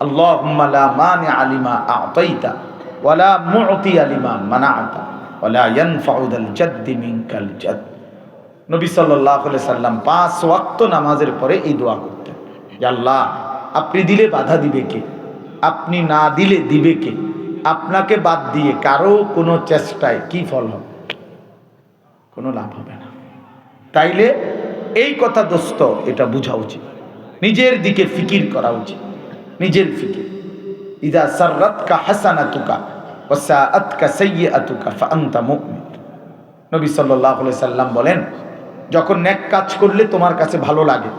আল্লাহুম্মা লা মানিআ লিমা আ'তাইতা ওয়ালা মু'তিয়া লিমা মানা'তা ওয়ালা ইয়ানফা'ু যাল জাদ্দি মিনকাল জাদ। নবী আলাইহি সাল্লাম পাঁচ ওয়াক্ত নামাজের পরে এই দোয়া করতেন। আল্লাহ, আপনি দিলে বাধা দিবে কে? আপনি না দিলে দিবে কে? আপনাকে বাদ দিয়ে কারও কোনো চেষ্টায় কি ফল হবে? কোনো লাভ হবে না। তাইলে এই কথা দোস্ত, এটা বোঝা উচিত। নিজের দিকে ফিকির করা উচিত। নিজের ফিকির ইদা সাররাতকা হাসানাতুকা ওয়া সাআতকা সাইয়্যাতুকা ফাআনতা মুমিন। নবী সাল্লাল্লাহু সাল্লাম বলেন, যখন নেক কাজ করলে তোমার কাছে ভালো লাগে,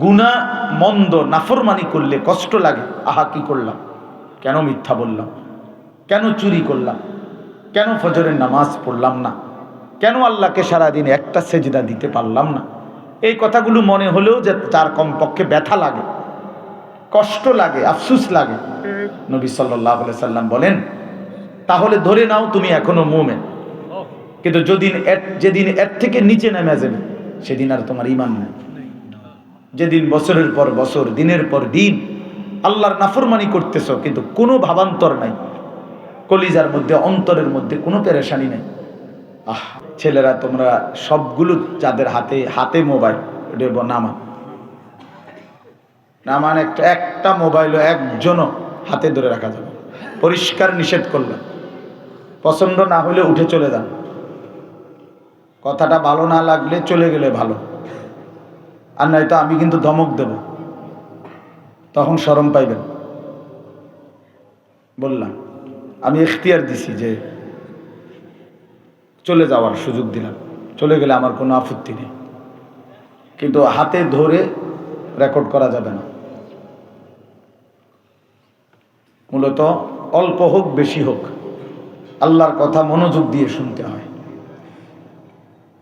গুনাহ মন্দ নাফরমানি করলে কষ্ট লাগে, আহা কি করলাম? কেন মিথ্যা বললাম? কেন চুরি করলাম? কেন ফজরের নামাজ পড়লাম না? কেন আল্লাহকে সারাদিন একটা সেজদা দিতে পারলাম না? এই কথাগুলো মনে হলেও যে তার কমপক্ষে ব্যথা লাগে। কষ্ট লাগে, আফসুস লাগে। নবী সাল্লাহ সাল্লাম বলেন, তাহলে ধরে নাও তুমি এখনও মোমেন। কিন্তু যেদিন যেদিন এর থেকে নিচে নেমে যাবে, সেদিন আর তোমার ইমান নেই। যেদিন বছরের পর বছর, দিনের পর দিন আল্লাহর নাফরমানি করতেছ, কিন্তু কোনো ভাবান্তর নাই। কলিজার মধ্যে, অন্তরের মধ্যে কোনো পেরেশানি নেই। আহ, ছেলেরা তোমরা সবগুলো যাদের হাতে হাতে মোবাইল এটা নামান নামান একটা একটা মোবাইলও একজনও হাতে ধরে রাখা যাবে পরিষ্কার নিষেধ করলেন পছন্দ না হলে উঠে চলে যান। কথাটা ভালো না লাগলে চলে গেলে ভালো। আর নয়তো আমি কিন্তু ধমক দেব। তখন সরম পাইবেন। বললাম, আমি এখতিয়ার দিছি যে চলে যাওয়ার সুযোগ দিলাম। চলে গেলে আমার কোনো আপত্তি নেই। কিন্তু হাতে ধরে রেকর্ড করা যাবে না। মূলত অল্প হোক, বেশি হোক, আল্লাহর কথা মনোযোগ দিয়ে শুনতে হয়,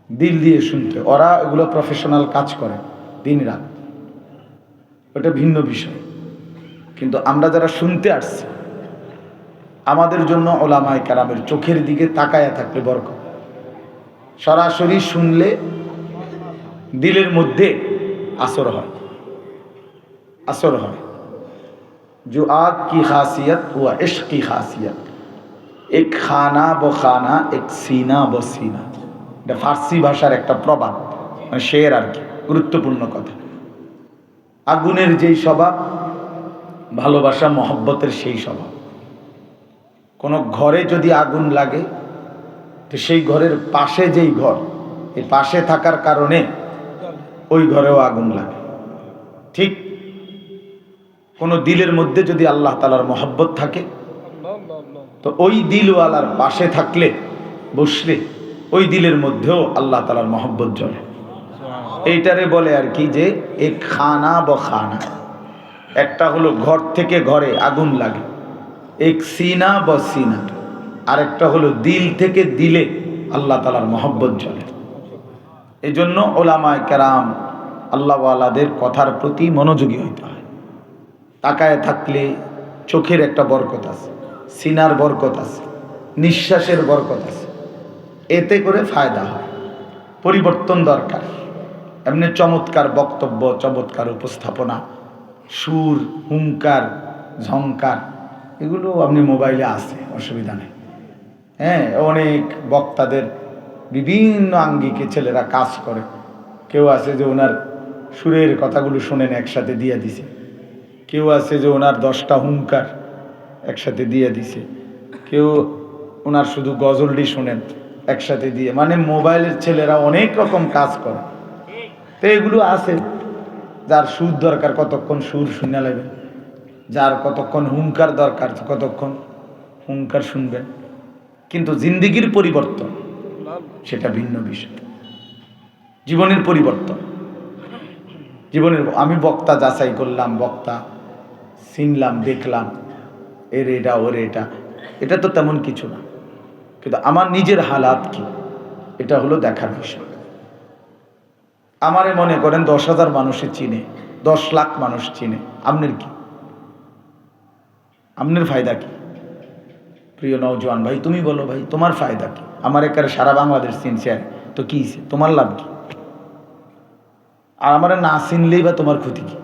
দিল দিয়ে শুনতে ওরা এগুলো প্রফেশনাল কাজ করে দিন রাত ওটা ভিন্ন বিষয়। কিন্তু আমরা যারা শুনতে আসছি, আমাদের জন্য ওলামায় কারামের চোখের দিকে তাকায়া থাকলে বরক সরাসরি শুনলে দিলের মধ্যে আসর হয়। আসর হয়। जो आग की खासियत व इश्क की खासियत এক খানা ব খানা এক সিনা ব সিনা এটা ফার্সি ভাষার একটা প্রবাদ মানে শের আর কি গুরুত্বপূর্ণ কথা আগুনের যেই স্বভাব ভালোবাসা মহব্বতের সেই স্বভাব কোনো ঘরে যদি আগুন লাগে তো সেই ঘরের পাশে যেই ঘর এই পাশে থাকার কারণে ওই ঘরেও আগুন লাগে ঠিক কোনো দিলের মধ্যে যদি আল্লাহ তালার মহব্বত থাকে তো ওই দিলওয়ালার পাশে থাকলে বসলে ওই দিলের মধ্যেও আল্লাহ তালার মহব্বত জ্বলে এইটারে বলে আর কি যে এ খানা ব খানা। একটা হলো ঘর থেকে ঘরে আগুন লাগে। এক সিনা ব সিনা। আরেকটা হলো দিল থেকে দিলে আল্লাহ তালার মহব্বত জ্বলে এই জন্য ওলামায় কেরাম আল্লাহওয়ালাদের কথার প্রতি মনোযোগী হইতে হয় তাকায় থাকলে চোখের একটা বরকত আছে, সিনার বরকত আছে, নিঃশ্বাসের বরকত আছে। এতে করে ফায়দা হয়, পরিবর্তন দরকার। এমনি চমৎকার বক্তব্য, চমৎকার উপস্থাপনা, সুর হুঙ্কার ঝঙ্কার এগুলো আপনি মোবাইলে আছে, অসুবিধা নেই। হ্যাঁ অনেক বক্তাদের বিভিন্ন আঙ্গিকে ছেলেরা কাজ করে। কেউ আছে যে ওনার সুরের কথাগুলো শোনেন, একসাথে দিয়ে দিছে। কেউ আছে যে ওনার দশটা হুঙ্কার একসাথে দিয়ে দিছে। কেউ ওনার শুধু গজলটি শোনেন একসাথে দিয়ে। মানে মোবাইলের ছেলেরা অনেক রকম কাজ করে। তো এগুলো আছে। যার সুর দরকার কতক্ষণ সুর শুনে লাগবে যার কতক্ষণ হুঙ্কার দরকার কতক্ষণ হুঙ্কার শুনবেন। কিন্তু জিন্দিগির পরিবর্তন, সেটা ভিন্ন বিষয়। জীবনের পরিবর্তন। জীবনের, আমি বক্তা যাচাই করলাম, বক্তা চিনলাম দেখলাম, এর এটা, ওর এটা। এটা তো তেমন কিছু না। কিন্তু আমার নিজের হালাত কি? এটা হলো দেখার বিষয়। আমারে মনে করেন দশ হাজার মানুষে চিনে, দশ লাখ মানুষ চিনে। আপনার কি? আপনার ফায়দা কি? প্রিয় নওজোয়ান ভাই, তুমি বলো ভাই, তোমার ফায়দা কি? আমার একারে সারা বাংলাদেশ চিনছে আর। তো কি তোমার লাভ কি? আর আমার না চিনলেই বা তোমার ক্ষতি কি?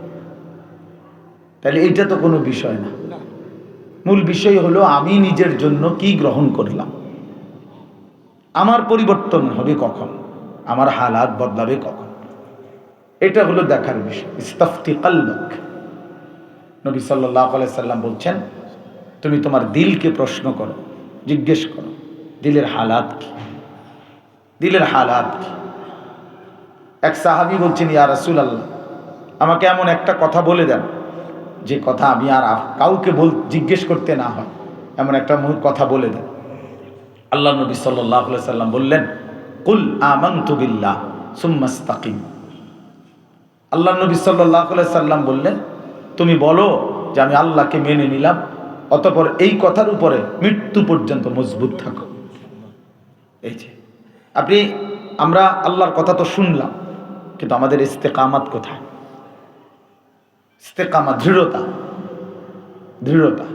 তাহলে এইটা তো কোনো বিষয় না। মূল বিষয় হলো আমি নিজের জন্য কি গ্রহণ করলাম। আমার পরিবর্তন হবে কখন? আমার হালাত বদলাবে কখন? এটা হলো দেখার বিষয়। ইস্তফতি কাল্লক নবী সাল্লাহ সাল্লাম বলছেন, তুমি তোমার দিলকে প্রশ্ন করো, জিজ্ঞেস করো, দিলের হালাত কি? দিলের হালাত কি? এক সাহাবি বলছেন, ইয়া রাসুল আল্লাহ আমাকে এমন একটা কথা বলে দেন যে কথা আমি আর কাউকে বল জিজ্ঞেস করতে না হয়। এমন একটা কথা বলে দেন। আল্লাহ নবী সাল্লাহ সাল্লাম বললেন, কুল আমান্তু বিল্লাহ সুম্মাস্তাকিম আল্লাহ নবী সাল্লাহ সাল্লাম বললেন, তুমি বলো যে আমি আল্লাহকে মেনে নিলাম, অতপর এই কথার উপরে মৃত্যু পর্যন্ত মজবুত থাকো। এই যে, আপনি আমরা আল্লাহর কথা তো শুনলাম, কিন্তু আমাদের ইস্তেকামাত কোথায়? ইস্তেকামা, দৃঢ়তা। দৃঢ়তা।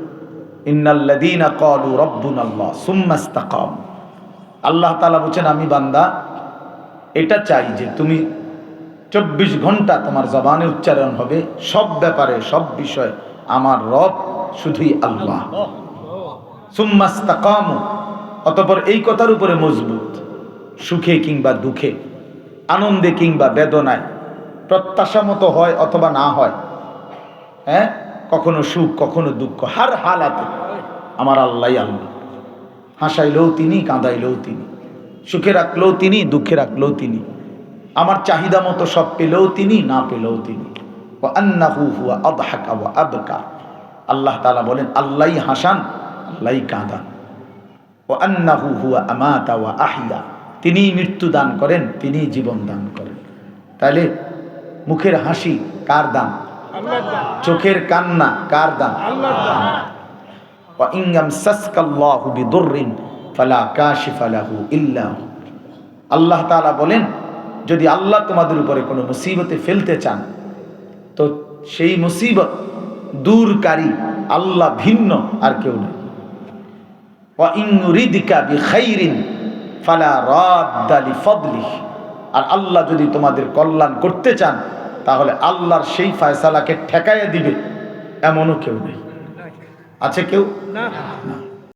ইন্নাল্লাযীনা ক্বালু রাব্বুনাল্লাহ সুম্মা ইসতাকাম। আল্লাহ তাআলা বলছেন, আমি বান্দা, এটা চাই যে তুমি চব্বিশ ঘণ্টা তোমার জবানে উচ্চারণ হবে, সব ব্যাপারে, সব বিষয় আমার রব শুধুই আল্লাহ। সুম্মাস্তাকাম অতপর এই কথার উপরে মজবুত, সুখে কিংবা দুঃখে, আনন্দে কিংবা বেদনায় প্রত্যাশা মতো হয় অথবা না হয় হ্যাঁ? কখনো সুখ, কখনো দুঃখ, হার হালাতে। আমার আল্লাহ আল্লাহ হাসাইলেও তিনি, কাঁদাইলেও তিনি। সুখে রাখলেও তিনি, দুঃখে রাখলেও তিনি। আমার চাহিদা মতো সব পেলেও তিনি, না পেলেও তিনি। ও আন্নাহু হুয়া আদহাকা ওয়া আবকা। আল্লাহ তালা বলেন, আল্লাহই হাসান, আল্লাহই কাঁদান। ও আন্নাহু হুয়া আমাতা ওয়া আহিয়া তিনিই মৃত্যু দান করেন, তিনিই জীবন দান করেন। তাহলে মুখের হাসি কার দান চোখের কান্না, কার দান? ইংগাম সাসকাল্লাহু বিদুররিন ফালা কাশিফালাহু ইল্লা আল্লাহ তাআলা বলেন, যদি আল্লাহ তোমাদের উপরে কোনো মুসিবতে ফেলতে চান, তো সেই মুসিবত দূরকারী, আল্লাহ ভিন্ন আর কেউ নেই। আর আল্লাহ যদি তোমাদের কল্যাণ করতে চান তাহলে আল্লাহর সেই ফায়সালাকে ঠেকাইয়া দিবে এমনও কেউ নেই। আছে কেউ? না। না।